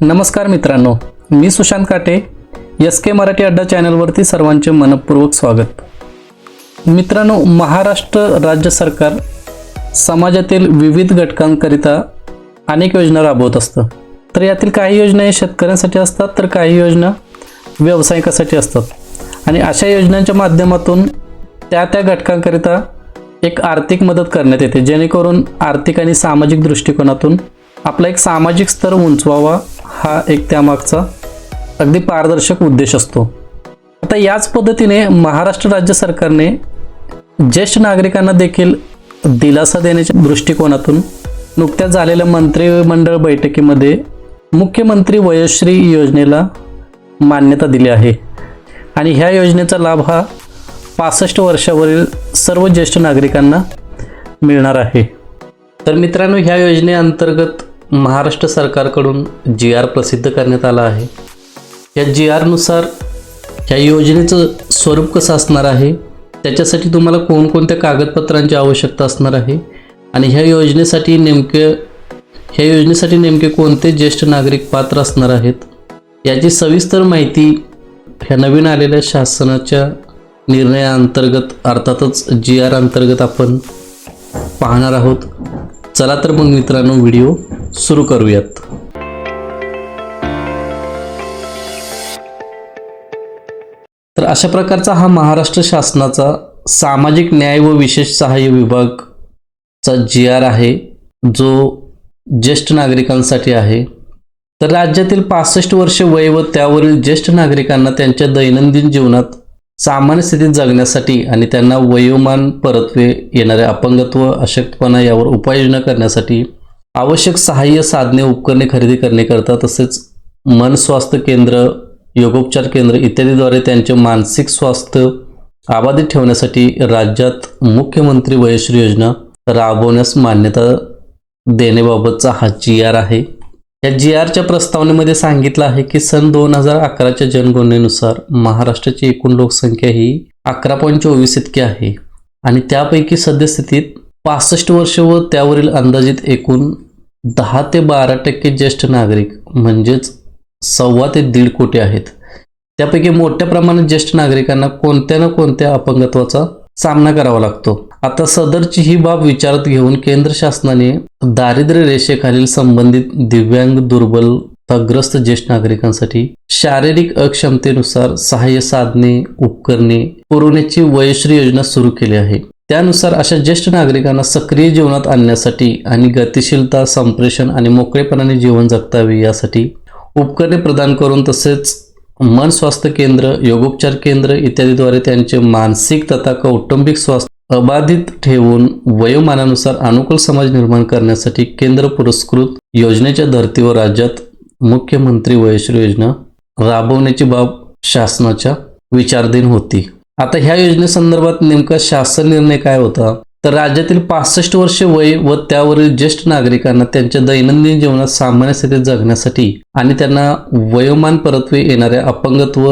नमस्कार मित्रांनो मी सुशांत काटे एस के मराठी अड्डा चॅनलवरती सर्वांचे मनपूर्वक स्वागत. मित्रांनो महाराष्ट्र राज्य सरकार समाजातील विविध घटकांकरिता अनेक योजना राबवत असतं. तर यातील काही योजना हे शेतकऱ्यांसाठी असतात तर काही योजना व्यावसायिकासाठी असतात. आणि अशा योजनांच्या माध्यमातून त्या त्या घटकांकरिता एक आर्थिक मदत करण्यात येते जेणेकरून आर्थिक आणि सामाजिक दृष्टिकोनातून आपला एक सामाजिक स्तर उंचवावा हा एक त्यामागचा अगदी पारदर्शक उद्देश असतो. आता याच पद्धतीने महाराष्ट्र राज्य सरकारने ज्येष्ठ नागरिकांना देखील दिलासा देण्याच्या दृष्टिकोनातून नुकत्याच झालेल्या मंत्रिमंडळ बैठकीमध्ये मुख्यमंत्री वयोश्री योजनेला मान्यता दिली आहे. आणि ह्या योजनेचा लाभ हा पासष्ट वर्षावरील सर्व ज्येष्ठ नागरिकांना मिळणार आहे. तर मित्रांनो ह्या योजनेअंतर्गत महाराष्ट्र सरकारकडून जी आर प्रसिद्ध करण्यात आला आहे. या जी आरनुसार ह्या योजनेचं स्वरूप कसं असणार आहे? त्याच्यासाठी तुम्हाला कोणकोणत्या कागदपत्रांची आवश्यकता असणार आहे? आणि ह्या योजनेसाठी नेमके ह्या योजनेसाठी नेमके कोणते ज्येष्ठ नागरिक पात्र असणार आहेत? याची सविस्तर माहिती ह्या नवीन आलेल्या शासनाच्या निर्णयाअंतर्गत अर्थातच जी आर अंतर्गत आपण पाहणार आहोत. चला तर मग मित्रांनो व्हिडिओ सुरू करूयात. तर अशा प्रकारचा हा महाराष्ट्र शासनाचा सामाजिक न्याय व विशेष सहाय्य विभागचा जी आर आहे जो ज्येष्ठ नागरिकांसाठी आहे. तर राज्यातील पासष्ट वर्ष वय व त्यावरील ज्येष्ठ नागरिकांना त्यांच्या दैनंदिन जीवनात सामान्य स्थितीत जगण्यासाठी आणि त्यांना वयोमान परत्वे येणारे अपंगत्व अशक्तपणा यावर उपाययोजना करण्यासाठी आवश्यक सहाय्य साधने उपकरणे खरेदी करण्याकरता तसेच मन स्वास्थ्य केंद्र योगोपचार केंद्र इत्यादीद्वारे त्यांचे मानसिक स्वास्थ्य अबाधित ठेवण्यासाठी राज्यात मुख्यमंत्री वयश्री योजना राबवण्यास मान्यता देण्याबाबतचा हा जी आर आहे. या जी आरच्या प्रस्तावनेमध्ये सांगितलं आहे की सन दोन हजार अकराच्या जनगणनेनुसार महाराष्ट्राची एकूण लोकसंख्या ही अकरा पॉईंट चोवीस इतकी आहे. आणि त्यापैकी सद्यस्थितीत पासष्ट वर्ष व त्यावरील अंदाजित एकूण दहा ते बारा टक्के ज्येष्ठ नागरिक म्हणजेच सव्वा ते दीड कोटी आहेत. त्यापैकी मोठ्या प्रमाणात ज्येष्ठ नागरिकांना कोणत्या ना कोणत्या अपंगत्वाचा सामना करावा लागतो. आता सदरची ही बाब विचारात घेऊन केंद्र शासनाने दारिद्र्य रेषेखालील संबंधित दिव्यांग दुर्बलताग्रस्त ज्येष्ठ नागरिकांसाठी शारीरिक अक्षमतेनुसार सहाय्य साधने उपकरणे पुरवण्याची वयश्री योजना सुरू केली आहे. त्यानुसार अशा ज्येष्ठ नागरिकांना सक्रिय जीवनात आणण्यासाठी आणि गतिशीलता संप्रेषण आणि मोकळेपणाने जीवन जगतावे यासाठी उपकरणे प्रदान करून तसेच मन स्वास्थ्य केंद्र योगोपचार केंद्र इत्यादीद्वारे त्यांचे मानसिक तथा कौटुंबिक स्वास्थ्य अबाधित ठेवून वयोमानानुसार अनुकूल समाज निर्माण करण्यासाठी केंद्र पुरस्कृत योजनेच्या धर्तीवर राज्यात मुख्यमंत्री वयश्री योजना राबवण्याची बाब शासनाच्या विचारधीन होती. आता ह्या योजनेसंदर्भात नेमका शासन निर्णय काय होता? तर राज्यातील पासष्ट वर्ष वय व त्यावरील ज्येष्ठ नागरिकांना त्यांच्या दैनंदिन जीवनात सामान्य स्थितीत जगण्यासाठी आणि त्यांना वयोमान परत्वे येणाऱ्या अपंगत्व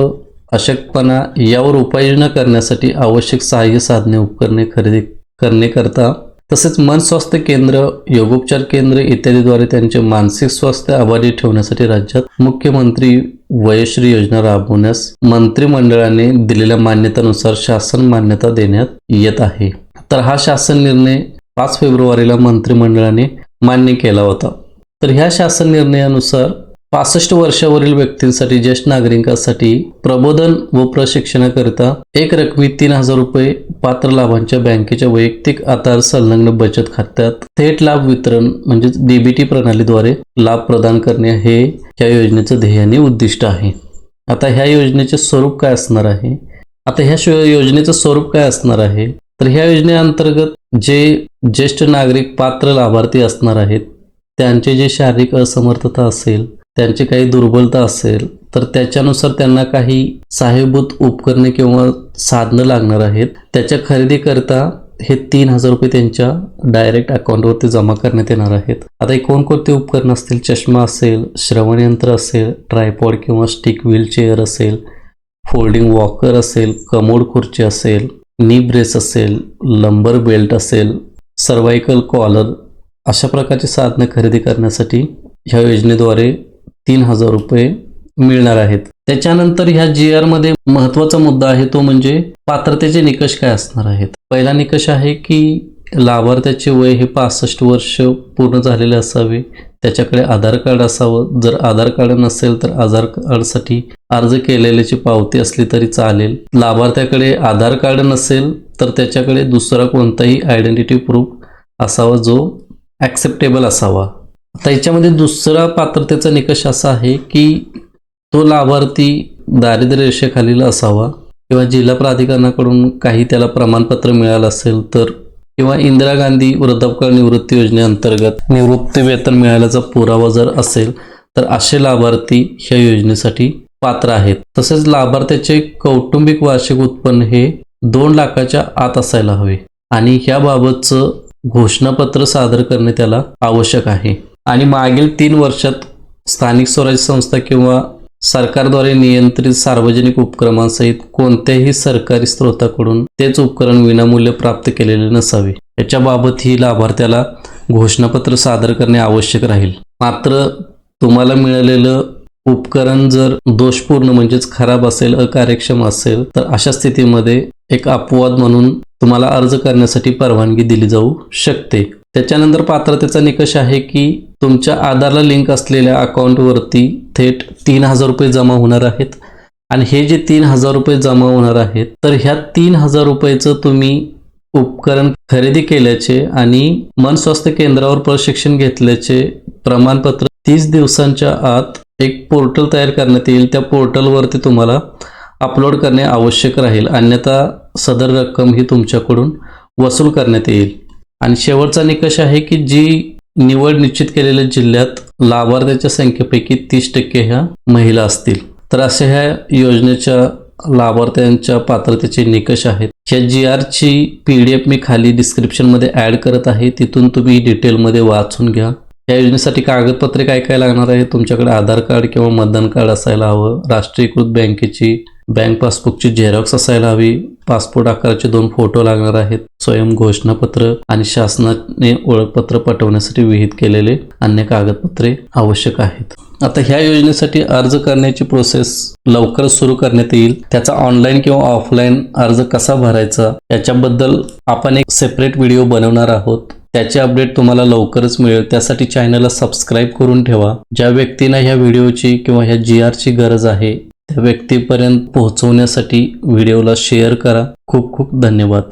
अशक्तपणा यावर उपाययोजना करण्यासाठी आवश्यक सहाय्य साधने उपकरणे खरेदी करण्याकरता तसेच मन स्वास्थ्य केंद्र योगोपचार केंद्र इत्यादीद्वारे त्यांचे मानसिक स्वास्थ्य आभारी ठेवण्यासाठी राज्यात मुख्यमंत्री वयश्री योजना राबवण्यास मंत्रिमंडळाने दिलेल्या मान्यतेनुसार शासन मान्यता देण्यात येत आहे. तर हा शासन निर्णय पाच फेब्रुवारीला मंत्रिमंडळाने मान्य केला होता. तर ह्या शासन निर्णयानुसार पासष्ट वर्षावरील व्यक्तींसाठी ज्येष्ठ नागरिकांसाठी प्रबोधन व प्रशिक्षणाकरिता एक रकमी तीन हजार रुपये पात्र लाभांच्या बँकेच्या वैयक्तिक आधार संलग्न बचत खात्यात थेट लाभ वितरण म्हणजेच डीबीटी प्रणालीद्वारे लाभ प्रदान करणे हे या योजनेचं ध्येय आणि उद्दिष्ट आहे. आता ह्या योजनेचे स्वरूप काय असणार आहे? आता ह्या योजनेचं स्वरूप काय असणार आहे? तर ह्या योजनेअंतर्गत जे ज्येष्ठ नागरिक पात्र लाभार्थी असणार आहेत त्यांचे जे शारीरिक असमर्थता असेल त्यांची काही दुर्बलता असेल तर त्याच्यानुसार त्यांना काही सहाय्यभूत उपकरणे किंवा साधनं लागणार आहेत. त्याच्या खरेदीकरता हे तीन हजार रुपये त्यांच्या डायरेक्ट अकाउंटवरती जमा करण्यात येणार आहेत. आता हे कोणकोणते उपकरणं असतील? चष्मा असेल श्रवणयंत्र असेल ट्रायपॉड किंवा स्टिक व्हीलचेअर असेल फोल्डिंग वॉकर असेल कमोड खुर्ची असेल नी ब्रेस असेल लंबर बेल्ट असेल सर्वायकल कॉलर अशा प्रकारची साधनं खरेदी करण्यासाठी ह्या योजनेद्वारे तीन हजार रुपये मिळणार आहेत. त्याच्यानंतर ह्या जी आरमध्ये महत्त्वाचा मुद्दा आहे तो म्हणजे पात्रतेचे निकष काय असणार आहेत? पहिला निकष आहे की लाभार्थ्याचे वय हे पासष्ट वर्ष पूर्ण झालेले असावे. त्याच्याकडे आधार कार्ड असावं. जर आधार कार्ड नसेल तर आधार कार्डसाठी अर्ज केलेल्याची पावती असली तरी चालेल. लाभार्थ्याकडे आधार कार्ड नसेल तर त्याच्याकडे दुसरा कोणताही आयडेंटिटी प्रूफ असावा जो ॲक्सेप्टेबल असावा. आता याच्यामध्ये दुसरा पात्रतेचा निकष असा आहे की तो लाभार्थी दारिद्र्य रेषेखालील असावा किंवा जिल्हा प्राधिकरणाकडून काही त्याला प्रमाणपत्र मिळालं असेल तर किंवा इंदिरा गांधी वृद्धापकाळ निवृत्ती योजनेअंतर्गत निवृत्ती वेतन मिळाल्याचा पुरावा जर असेल तर असे लाभार्थी ह्या योजनेसाठी पात्र आहेत. तसेच लाभार्थ्याचे कौटुंबिक वार्षिक उत्पन्न हे दोन लाखाच्या आत असायला हवे आणि ह्याबाबतचं घोषणापत्र सादर करणे त्याला आवश्यक आहे. आणि मागील तीन वर्षात स्थानिक स्वराज्य संस्था किंवा सरकारद्वारे नियंत्रित सार्वजनिक उपक्रमांसहित कोणत्याही सरकारी स्रोताकडून तेच उपकरण विनामूल्य प्राप्त केलेले नसावे. याच्याबाबत ही लाभार्थ्याला घोषणापत्र सादर करणे आवश्यक राहील. मात्र तुम्हाला मिळालेलं उपकरण जर दोषपूर्ण म्हणजेच खराब असेल अकार्यक्षम असेल तर अशा स्थितीमध्ये एक अपवाद म्हणून तुम्हाला अर्ज करण्यासाठी परवानगी दिली जाऊ शकते. त्याच्यानंतर पात्रतेचा निकष आहे की तुमच्या आधारला लिंक असलेल्या अकाउंटवरती थेट तीन हजार रुपये जमा होणार आहेत. आणि हे जे तीन हजार रुपये जमा होणार आहेत तर ह्या तीन हजार रुपयाचं तुम्ही उपकरण खरेदी केल्याचे आणि मन स्वास्थ्य केंद्रावर प्रशिक्षण घेतल्याचे प्रमाणपत्र तीस दिवसांच्या आत एक पोर्टल तयार करण्यात येईल. त्या पोर्टलवरती तुम्हाला अपलोड करणे आवश्यक राहील. अन्यथा सदर रक्कम ही तुमच्याकडून वसूल करण्यात येईल. आणि शेवटचा निकष आहे की जी निवड निश्चित केलेल्या जिल्ह्यात लाभार्थ्याच्या संख्येपैकी तीस टक्के ह्या महिला असतील. तर अशा ह्या योजनेच्या लाभार्थ्यांच्या पात्रतेचे निकष आहेत. ह्या जी आरची पी डी एफ मी खाली डिस्क्रिप्शनमध्ये ॲड करत आहे. तिथून तुम्ही डिटेलमध्ये वाचून घ्या. या योजनेसाठी कागदपत्रे काय काय लागणार आहे? तुमच्याकडे आधार कार्ड किंवा मतदान कार्ड असायला हवं. राष्ट्रीयकृत बँकेची बँक पासबुकची झेरॉक्स असायला हवी. पासपोर्ट आकाराचे दोन फोटो लागणार आहेत. स्वयं घोषणापत्र आणि शासनाने ओळखपत्र पटवण्यासाठी विहित केलेले अन्य कागदपत्रे आवश्यक आहेत. आता ह्या योजनेसाठी अर्ज करण्याची प्रोसेस लवकरच सुरू करण्यात येईल. त्याचा ऑनलाईन किंवा ऑफलाईन अर्ज कसा भरायचा याच्याबद्दल आपण एक सेपरेट व्हिडिओ बनवणार आहोत. त्याचे अपडेट तुम्हाला लवकरच मिळेल. त्यासाठी चॅनलला सबस्क्राईब करून ठेवा. ज्या व्यक्तींना ह्या व्हिडिओची किंवा ह्या जी आरची गरज आहे त्या व्यक्तीपर्यंत पोहोचवण्यासाठी व्हिडिओला शेअर करा. खूप खूप धन्यवाद.